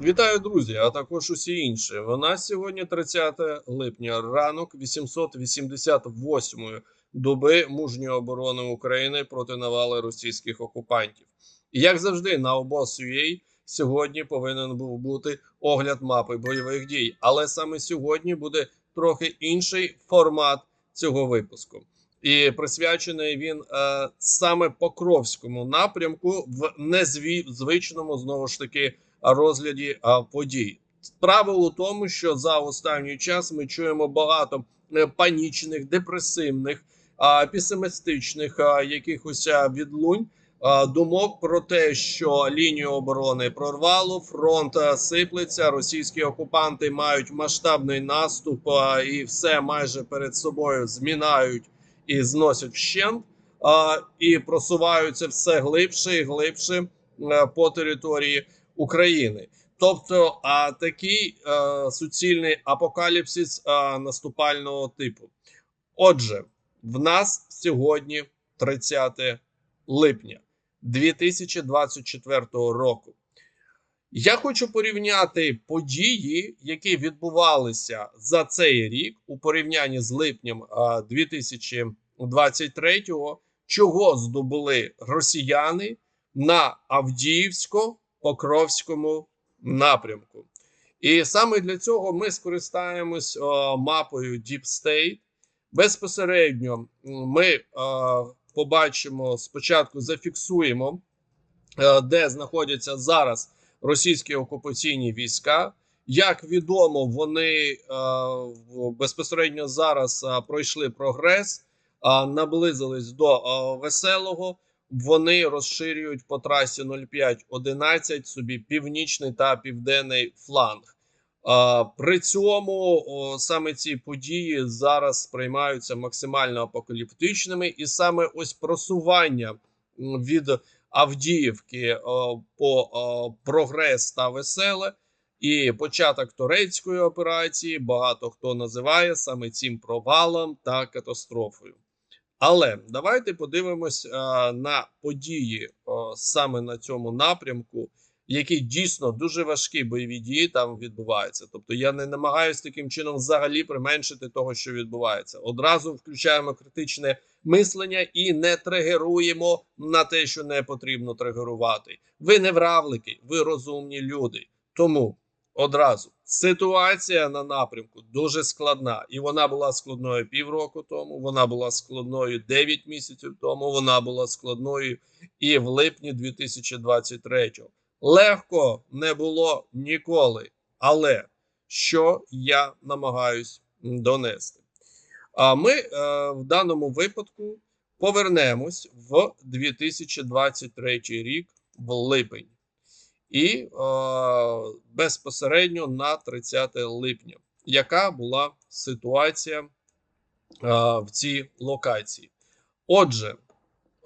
Вітаю, друзі, а також усі інші. Нас сьогодні 30 липня, ранок 888-ї доби мужньої оборони України проти навали російських окупантів. І як завжди, на обоз.ua сьогодні повинен був бути огляд мапи бойових дій. Але саме сьогодні буде трохи інший формат цього випуску. І присвячений він е, саме Покровському напрямку в незвичному знову ж таки розгляді подій. Справа у тому, що за останній час ми чуємо багато е, панічних, депресивних, песимістичних якихось відлунь. Думок про те, що лінію оборони прорвало, фронт сиплеться, російські окупанти мають масштабний наступ і все майже перед собою змінають і зносять вщент, і просуваються все глибше і глибше по території України. Тобто, а такий а, суцільний апокаліпсис а, наступального типу. Отже, в нас сьогодні 30 липня 2024 року. Я хочу порівняти події, які відбувалися за цей рік у порівнянні з липнем а, 2023, чого здобули росіяни на Авдіївсько-Покровському напрямку. І саме для цього ми скористаємось о, мапою Deep State. Безпосередньо ми о, побачимо спочатку, зафіксуємо, е, де знаходяться зараз російські окупаційні війська. Як відомо, вони е, в- безпосередньо зараз е, пройшли прогрес, е, наблизились до е, веселого. Вони розширюють по трасі 0511 собі північний та південний фланг. При цьому саме ці події зараз сприймаються максимально апокаліптичними, і саме ось просування від Авдіївки по прогрес та веселе, і початок турецької операції багато хто називає саме цим провалом та катастрофою. Але давайте подивимось а, на події о, саме на цьому напрямку, які дійсно дуже важкі бойові дії там відбуваються. Тобто я не намагаюся таким чином взагалі применшити того, що відбувається. Одразу включаємо критичне мислення і не тригеруємо на те, що не потрібно тригерувати. Ви не вравлики, ви розумні люди. Тому одразу ситуація на напрямку дуже складна, і вона була складною півроку тому. Вона була складною 9 місяців тому. Вона була складною і в липні 2023. Легко не було ніколи. Але що я намагаюсь донести? А ми е, в даному випадку повернемось в 2023 рік в липень і е, безпосередньо на 30 липня. Яка була ситуація е, в цій локації? Отже,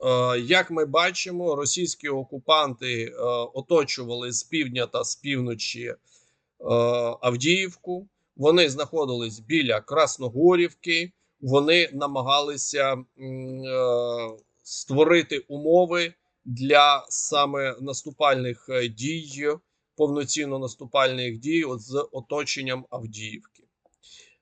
е, як ми бачимо, російські окупанти оточували з півдня та з півночі Авдіївку. Вони знаходились біля Красногорівки. Вони намагалися створити умови для саме наступальних е, дій, повноцінно наступальних дій от з оточенням Авдіївки.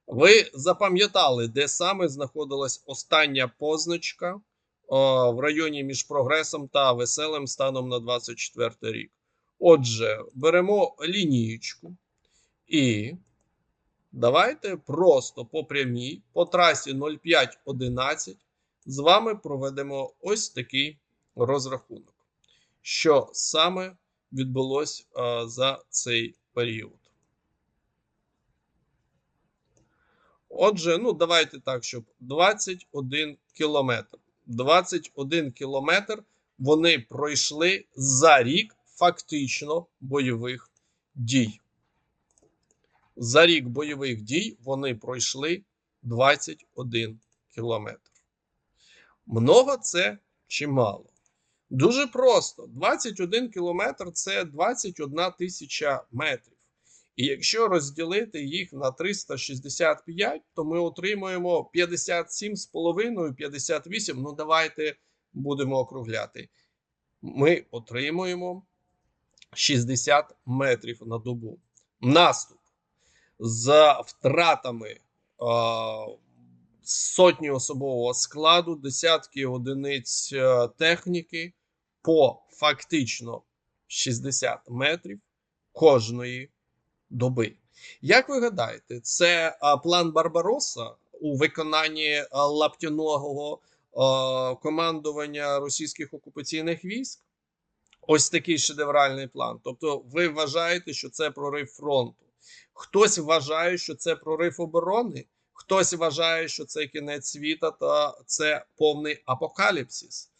Ви запам'ятали, де саме знаходилась остання позначка о, в районі між прогресом та веселим станом на 24 рік. Отже, беремо лінієчку і давайте просто по прямій, по трасі 0511 з вами проведемо ось такий розрахунок, що саме відбулось за цей період. Отже, ну давайте так, щоб 21 кілометр. 21 кілометр вони пройшли за рік фактично бойових дій. За рік бойових дій вони пройшли 21 кілометр. Много це чи мало? Дуже просто: 21 кілометр це 21 тисяча метрів. І якщо розділити їх на 365, то ми отримуємо 57,5, 58. Ну, давайте будемо округляти. Ми отримуємо 60 метрів на добу. Наступ з втратами е, сотні особового складу, десятки одиниць е, техніки по фактично 60 метрів кожної доби. Як ви гадаєте, це план Барбароса у виконанні лаптяного командування російських окупаційних військ? Ось такий шедевральний план. Тобто, ви вважаєте, що це прорив фронту. Хтось вважає, що це прорив оборони, хтось вважає, що це кінець світа та це повний апокаліпсис.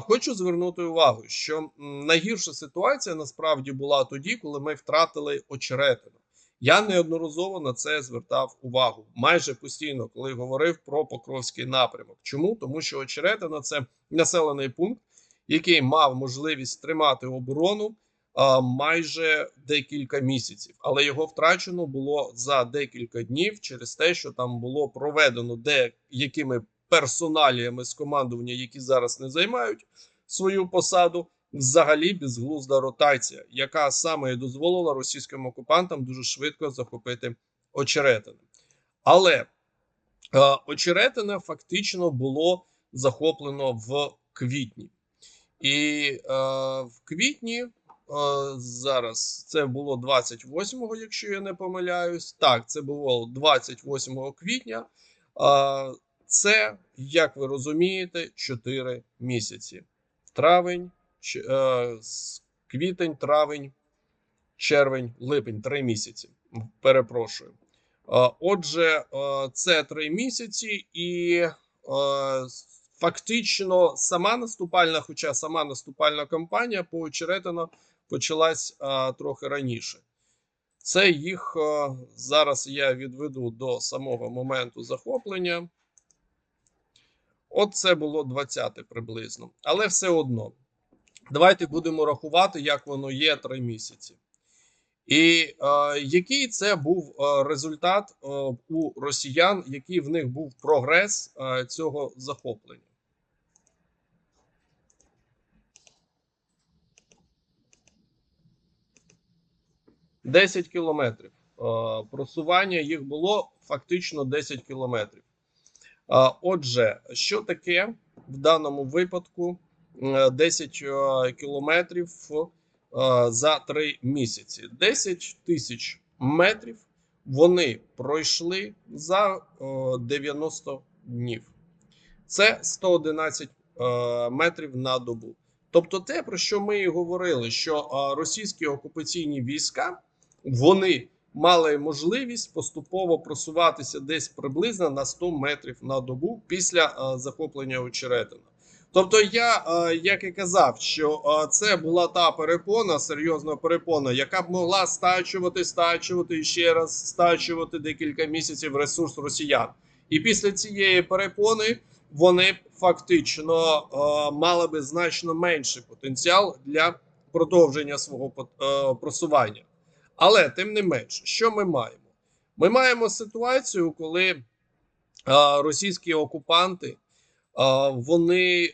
Хочу звернути увагу, що найгірша ситуація насправді була тоді, коли ми втратили очеретину. Я неодноразово на це звертав увагу майже постійно, коли говорив про Покровський напрямок. Чому? Тому що очеретина це населений пункт, який мав можливість тримати оборону майже декілька місяців, але його втрачено було за декілька днів через те, що там було проведено деякими персоналіями з командування, які зараз не займають свою посаду. Взагалі безглузда ротація, яка саме і дозволила російським окупантам дуже швидко захопити очеретини. Але е, очеретине фактично було захоплено в квітні. І е, в квітні, зараз це було 28-го, якщо я не помиляюсь. Так, це було 28 квітня. Е, це, як ви розумієте, 4 місяці. Травень, е, квітень, травень, червень, липень, 3 місяці. Перепрошую. Е, Отже, е, це 3 місяці, і е, фактично сама наступальна, хоча сама наступальна кампанія по Очеретино почалась е, трохи раніше. Це їх е, зараз я відведу до самого моменту захоплення. От це було 20 приблизно. Але все одно. Давайте будемо рахувати, як воно є 3 місяці. І е, який це був результат е, у росіян, який в них був прогрес е, цього захоплення? Десять кілометрів. Е, просування їх було фактично 10 кілометрів. Е, Отже, що таке в даному випадку е, 10 е, кілометрів за 3 місяці? 10 тисяч метрів вони пройшли за е, 90 днів. Це 111 е, метрів на добу. Тобто, те, про що ми і говорили, що російські окупаційні війська вони мали можливість поступово просуватися десь приблизно на 100 метрів на добу після е, захоплення очеретина. Тобто, я е, як і казав, що е, це була та перепона, серйозна перепона, яка б могла стачувати, стачувати і ще раз стачувати декілька місяців ресурс росіян. І після цієї перепони вони фактично мали би значно менший потенціал для продовження свого просування. Але тим не менш, що ми маємо? Ми маємо ситуацію, коли е, російські окупанти е, вони е,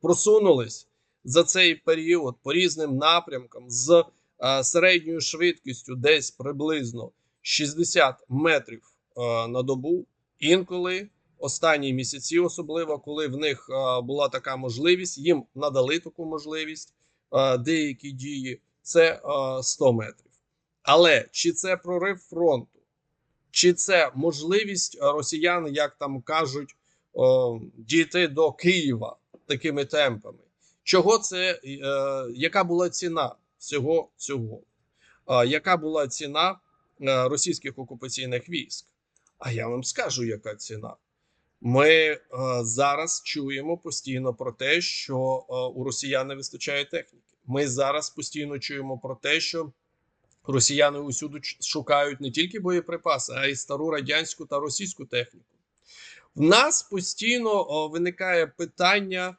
просунулись за цей період по різним напрямкам з е, середньою швидкістю десь приблизно 60 метрів е, на добу. Інколи останні місяці, особливо коли в них е, була така можливість, їм надали таку можливість е, деякі дії. Це е, 100 метрів. Але чи це прорив фронту, чи це можливість росіян, як там кажуть, о, дійти до Києва такими темпами? Чого це? е, яка була ціна всього цього? Е, яка була ціна е, російських окупаційних військ? А я вам скажу, яка ціна. Ми е, зараз чуємо постійно про те, що е, у росіян не вистачає техніки. Ми зараз постійно чуємо про те, що росіяни усюди шукають не тільки боєприпаси, а й стару радянську та російську техніку. В нас постійно виникає питання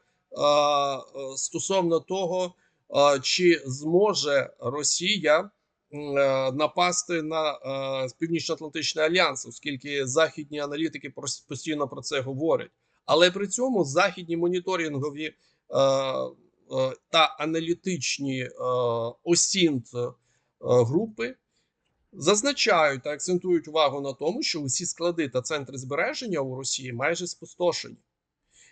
стосовно того, чи зможе Росія е, напасти на е, Північно-Атлантичний альянс, оскільки західні аналітики постійно про це говорять. Але при цьому західні моніторингові е, та аналітичні осінт групи зазначають та акцентують увагу на тому, що усі склади та центри збереження у Росії майже спустошені.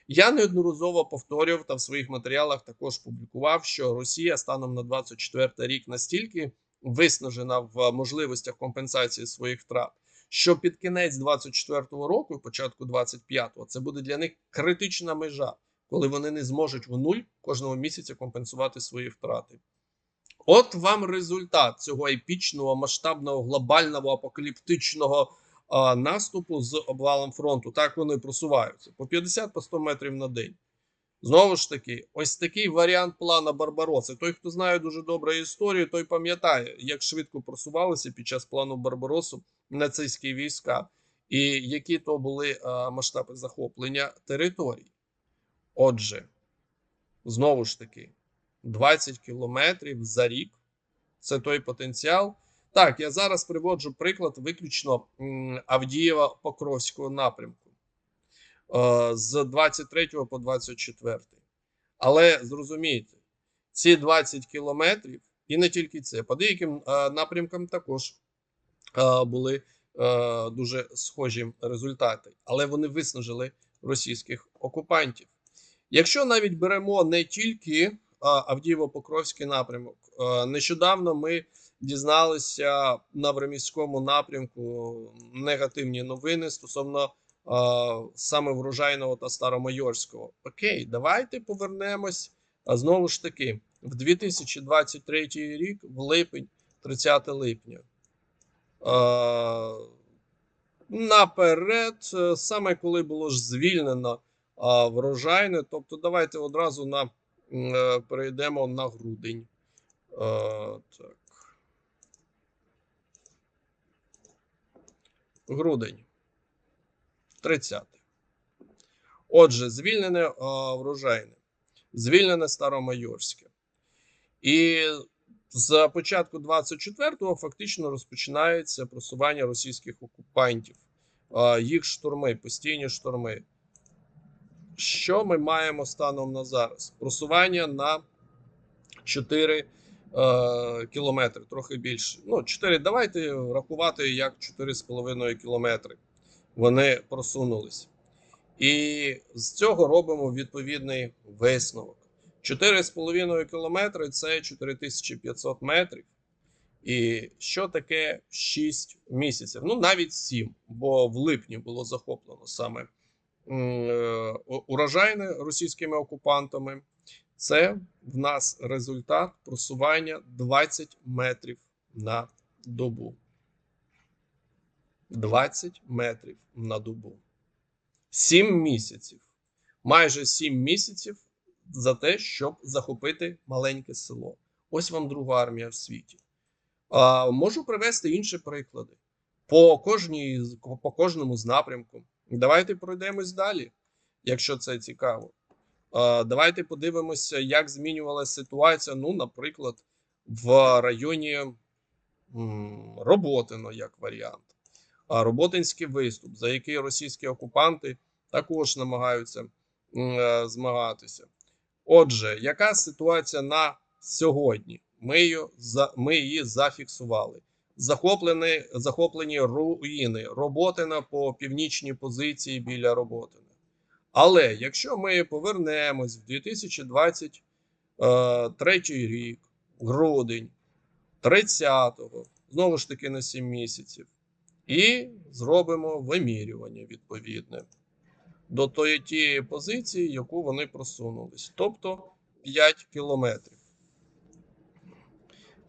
Я неодноразово повторював та в своїх матеріалах також публікував, що Росія станом на 24 рік настільки виснажена в можливостях компенсації своїх втрат, що під кінець 24-го року, початку 25-го, це буде для них критична межа, коли вони не зможуть в нуль кожного місяця компенсувати свої втрати. От вам результат цього епічного, масштабного, глобального, апокаліптичного а, наступу з обвалом фронту. Так вони просуваються по 50 по 100 метрів на день. Знову ж таки, ось такий варіант плана Барбароси. Той, хто знає дуже добре історію, той пам'ятає, як швидко просувалися під час плану Барбаросу нацистські війська, і які то були а, масштаби захоплення територій. Отже, знову ж таки, 20 кілометрів за рік це той потенціал. Так, я зараз приводжу приклад виключно Авдієва-Покровського напрямку е, з 23 по 24. Але зрозумійте, ці 20 кілометрів, і не тільки це, по деяким е, напрямкам також е, були дуже схожі результати, але вони виснажили російських окупантів. Якщо навіть беремо не тільки а, Авдієво-Покровський напрямок, нещодавно ми дізналися на Времівському напрямку негативні новини стосовно саме врожайного та старомайорського. Окей, давайте повернемось знову ж таки в 2023 рік, в липень, 30 липня. Наперед, саме коли було ж звільнено врожайне, тобто давайте одразу на перейдемо на грудень. Е, так. Грудень. 30. Отже, звільнене е, врожайне, звільнене Старомайорське. І з початку 24-го фактично розпочинається просування російських окупантів, е, їх штурми, постійні штурми. Що ми маємо станом на зараз? Просування на 4 е, кілометри, трохи більше. Ну, 4, давайте рахувати як 4,5 кілометри. Вони просунулись. І з цього робимо відповідний висновок. 4,5 кілометри це 4500 метрів. І що таке 6 місяців? Ну, навіть 7, бо в липні було захоплено саме урожайне російськими окупантами. Це в нас результат просування 20 метрів на добу. 20 метрів на добу. 7 місяців. Майже 7 місяців за те, щоб захопити маленьке село. Ось вам друга армія в світі. А, можу привести інші приклади по, кожній, по кожному з напрямку. Давайте пройдемось далі, якщо це цікаво. Давайте подивимося, як змінювалася ситуація. Ну, наприклад, в районі Роботино, як варіант. Роботинський виступ, за який російські окупанти також намагаються е, змагатися. Отже, яка ситуація на сьогодні? Ми її зафіксували. Захоплені, захоплені руїни, Роботина по північній позиції біля Роботина. Але якщо ми повернемось в 2023 рік, грудень, 30-го, знову ж таки на 7 місяців, і зробимо вимірювання відповідне до тієї позиції, яку вони просунулись, тобто 5 кілометрів.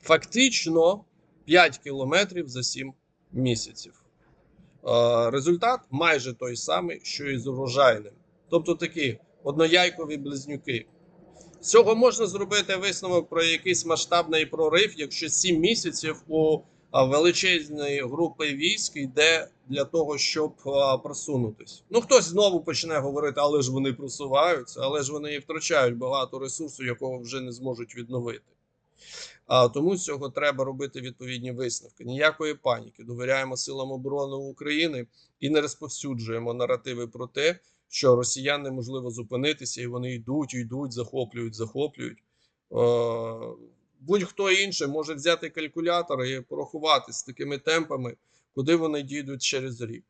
Фактично 5 кілометрів за 7 місяців. Результат майже той самий, що і з урожайним. Тобто такі однояйкові близнюки. З цього можна зробити висновок про якийсь масштабний прорив, якщо 7 місяців у величезної групи військ йде для того, щоб а, просунутись. Ну хтось знову почне говорити, але ж вони просуваються, але ж вони і втрачають багато ресурсу, якого вже не зможуть відновити. А тому з цього треба робити відповідні висновки. Ніякої паніки. Довіряємо силам оборони України і не розповсюджуємо наративи про те, що росіян неможливо зупинитися, і вони йдуть, йдуть, захоплюють, захоплюють. Е, Будь-хто інший може взяти калькулятор і порахувати з такими темпами, куди вони дійдуть через рік,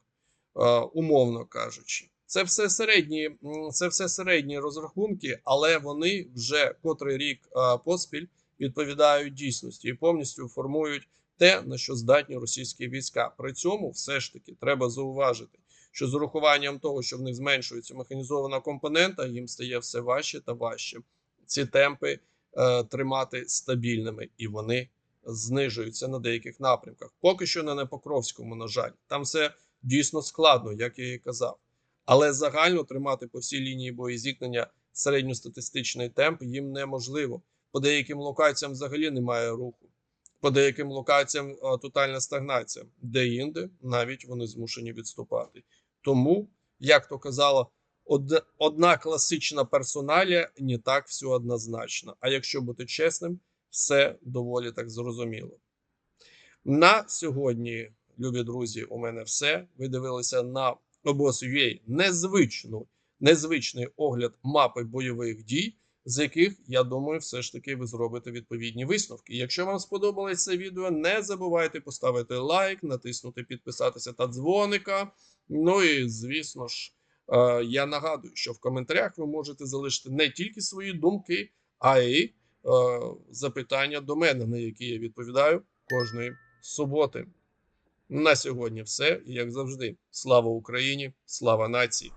е, умовно кажучи. Це все середні, це все середні розрахунки, але вони вже котрий рік е, поспіль відповідають дійсності і повністю формують те, на що здатні російські війська. При цьому все ж таки треба зауважити, що з урахуванням того, що в них зменшується механізована компонента, їм стає все важче та важче ці темпи е, тримати стабільними, і вони знижуються на деяких напрямках. Поки що не на Покровському, на жаль, там все дійсно складно, як я і казав. Але загально тримати по всій лінії боєзіткнення середньостатистичний темп їм неможливо. По деяким локаціям взагалі немає руху. По деяким локаціям а, тотальна стагнація, де-інде навіть вони змушені відступати. Тому, як то казала, од- одна класична персоналія не так все однозначно. А якщо бути чесним, все доволі так зрозуміло. На сьогодні, любі друзі, у мене все. Ви дивилися на обоз.ua незвичну, незвичний огляд мапи бойових дій, з яких, я думаю, все ж таки ви зробите відповідні висновки. Якщо вам сподобалось це відео, не забувайте поставити лайк, натиснути підписатися та дзвоника. Ну і звісно ж, е, я нагадую, що в коментарях ви можете залишити не тільки свої думки, а й е, запитання до мене, на які я відповідаю кожної суботи. На сьогодні все. Як завжди, слава Україні, слава нації.